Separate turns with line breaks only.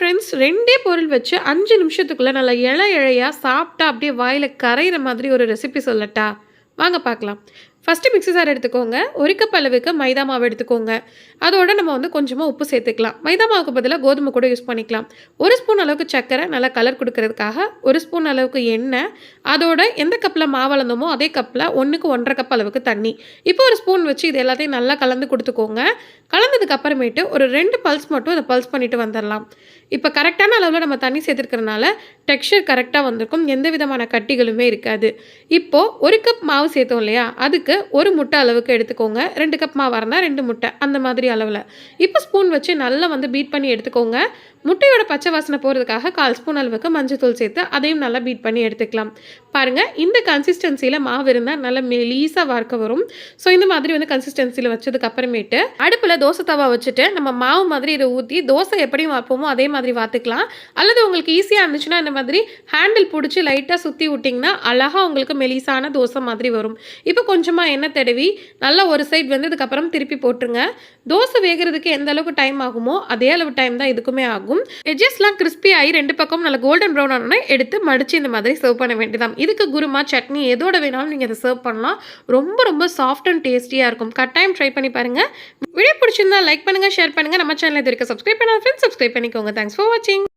Friends ரெண்டே பொருள் வச்சு அஞ்சு நிமிஷத்துக்குள்ளே நல்லா இழ இழையாக சாப்பிட்டா அப்படியே வாயில் கரையிற மாதிரி ஒரு ரெசிபி சொல்லட்டா? வாங்க பார்க்கலாம். ஃபஸ்ட்டு மிக்ஸி சார் எடுத்துக்கோங்க. ஒரு கப் அளவுக்கு மைதா மாவு எடுத்துக்கோங்க. அதோட நம்ம வந்து கொஞ்சமாக உப்பு சேர்த்துக்கலாம். மைதா மாவுக்கு பதிலாக கோதுமை கூட யூஸ் பண்ணிக்கலாம். ஒரு ஸ்பூன் அளவுக்கு சர்க்கரை நல்லா கலர் கொடுக்கறதுக்காக ஒரு ஸ்பூன் அளவுக்கு எண்ணெய். அதோட எந்த கப்பில் மாவு அளந்தோமோ அதே கப்பில் ஒன்றுக்கு ஒன்றரை கப் அளவுக்கு தண்ணி. இப்போ ஒரு ஸ்பூன் வச்சு இது எல்லாத்தையும் நல்லா கலந்து கொடுத்துக்கோங்க. கலந்ததுக்கு அப்புறமேட்டு ஒரு ரெண்டு பல்ஸ் மட்டும் அதை பல்ஸ் பண்ணிட்டு வந்துடலாம் இப்போ கரெக்டான அளவில் நம்ம தண்ணி சேர்த்துருக்கறனால டெக்ஸ்சர் கரெக்டாக வந்திருக்கும். எந்த விதமான கட்டிகளுமே இருக்காது. இப்போது ஒரு கப் மாவு சேர்த்தோம் இல்லையா? அதுக்கு ஒரு முட்டை அளவுக்கு எடுத்துக்கோங்க. ரெண்டு கப் மாவு இருந்தால் ரெண்டு முட்டை. அந்த மாதிரி அளவில். இப்போ ஸ்பூன் வச்சு நல்லா வந்து பீட் பண்ணி எடுத்துக்கோங்க. முட்டையோட பச்சை வாசனை போகிறதுக்காக கால் ஸ்பூன் அளவுக்கு மஞ்சத்தூள் சேர்த்து அதையும் நல்லா பீட் பண்ணி எடுத்துக்கலாம். பாருங்கள் இந்த கன்சிஸ்டன்சியில் மாவு இருந்தால் நல்லா மெலீஸாக வார்க்க வரும். ஸோ இந்த மாதிரி வந்து கன்சிஸ்டன்சியில் வச்சதுக்கு அப்புறமேட்டு அடுப்பில் தோசை தவா வச்சுட்டு நம்ம மாவு மாதிரி இதை ஊற்றி தோசை எப்படி வார்ப்போமோ அதே மாதிரி வார்த்துக்கலாம் அல்லது உங்களுக்கு ஈஸியாக இருந்துச்சுன்னா இந்த மாதிரி ஹேண்டில் பிடிச்சி லைட்டாக சுற்றி விட்டிங்கன்னா அழகாக உங்களுக்கு மெலிசான தோசை மாதிரி வரும். இப்போ கொஞ்சமாக எண்ணெய் தடவி நல்லா ஒரு சைடு வெந்ததுக்கப்புறம் திருப்பி போட்டுருங்க. தோசை வேகிறதுக்கு எந்த அளவுக்கு டைம் ஆகுமோ அதே அளவு டைம் தான் இதுக்குமே ஆகும். எஜஸ்லாம் கிறிஸ்பி ஆகி ரெண்டு பக்கமும் நல்லா கோல்டன் ப்ரௌன் ஆனோடனே எடுத்து மடித்து இந்த மாதிரி சர்வ் பண்ண வேண்டியதான் இதுக்கு குருமா சட்னி எதோட வேணாலும் நீங்கள் இதை சர்வ் பண்ணலாம். ரொம்ப ரொம்ப சாஃப்ட் அண்ட் டேஸ்டியாக இருக்கும். கட்டாயம் ட்ரை பண்ணி பாருங்கள் வீடியோ பிடிச்சிருந்தா லைக் பண்ணுங்கள் ஷேர் பண்ணுங்கள் நம்ம சேனல் இது வரைக்கும் சப்ஸ்கிரைப் பண்ணாத ஃப்ரெண்ட்ஸ் சப்ஸ்கிரைப் பண்ணிக்கோங்க. தேங்க்ஸ் ஃபார் வாட்சிங்